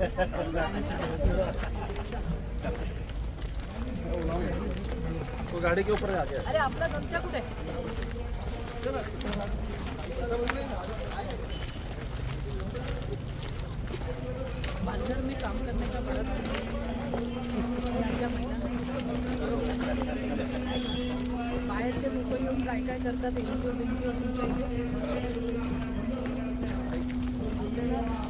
तो गाड़ी के ऊपर आ गया अरे आपका गमचा कुछ बाज़ार में काम करने का बड़ा करता लोक तो येऊन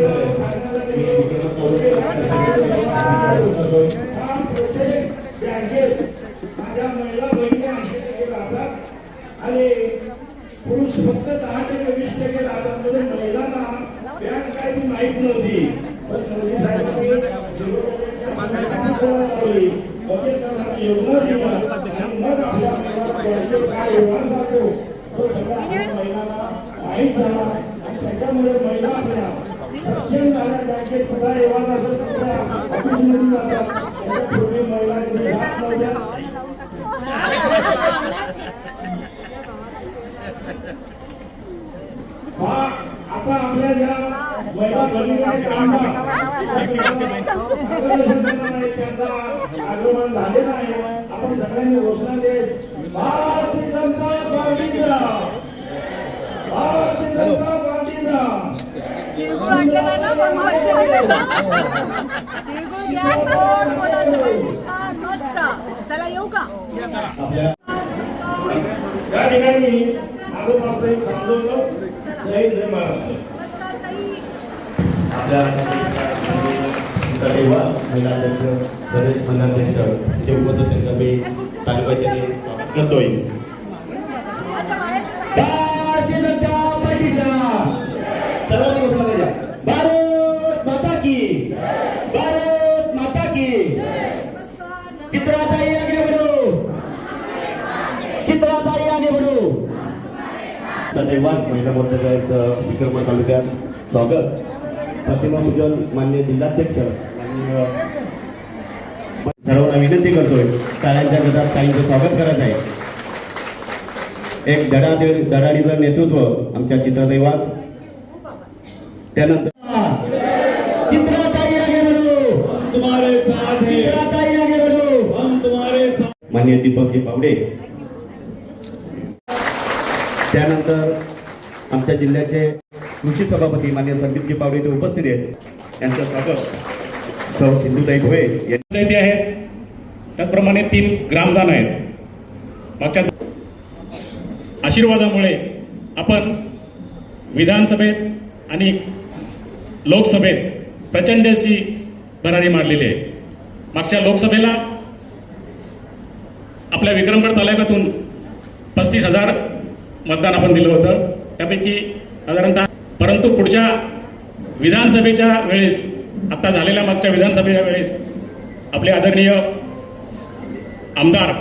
आणि पुरुष फक्त दहा टक्के वीस टक्के राहतात महिलांना बँक काय ती माहीत नव्हती पण मोदी साहेबांनी योजना मग आपल्या काय जातो तो सगळा महिलांना माहीत झाला आणि त्याच्यामुळे महिला आपल्या झाल्या बँकेत कुठला असेल ऑफिसमध्ये जातात जात नव्हत्या हा आपल्या ज्या आगमन झालेलं आहे आपण सगळ्यांनी घोषणा भारतीय जनता पार्टीचा भारतीय जनता पार्टीचा चला येऊ का या ठिकाणी समजवलं जय जय महाराष्ट्र नमस्कार ताई आपल्या सदैव महिला अध्यक्ष प्रदेश मंडळाध्यक्ष जे उपस्थित त्यांचा मी तालुक्याचे स्वागत करतोय अच्छा बाहेर बसा. भारतीय जनता पार्टीचा सर्वांनी घोषणा द्या भारत माता की भारत माता की नमस्कार चित्राताई सदैव महिला मोर्चाच्या एक विक्रम तालुक्यात स्वागत. प्रतिमा पूजन मान्य जिल्हाध्यक्ष. सर्वांना विनंती करतोय शाळांच्या गटात काहींचं स्वागत करत आहे. एक धडा धडाडीचं नेतृत्व आमच्या चित्रदैवात. त्यानंतर चित्राताई आगे बढ़ो त्यानंतर आमच्या जिल्ह्याचे कृषी सभापती माननीय संदीपजी पावडे इथे उपस्थित आहेत. त्यांचं स्वागत. सौ सिंधुताई भोये यांनी आहेत. त्याचप्रमाणे तीन ग्रामदान आहेत. मागच्या आशीर्वादामुळे आपण विधानसभेत आणि लोकसभेत प्रचंड अशी भरारी मारलेली आहे. मागच्या लोकसभेला आपल्या विक्रमगड तालुक्यातून पस्तीस हजार मतदान आपण दिलं होतं. त्यापैकी साधारणतः परंतु पुढच्या विधानसभेच्या वेळेस आता झालेल्या मागच्या विधानसभेच्या वेळेस आपले आदरणीय आमदार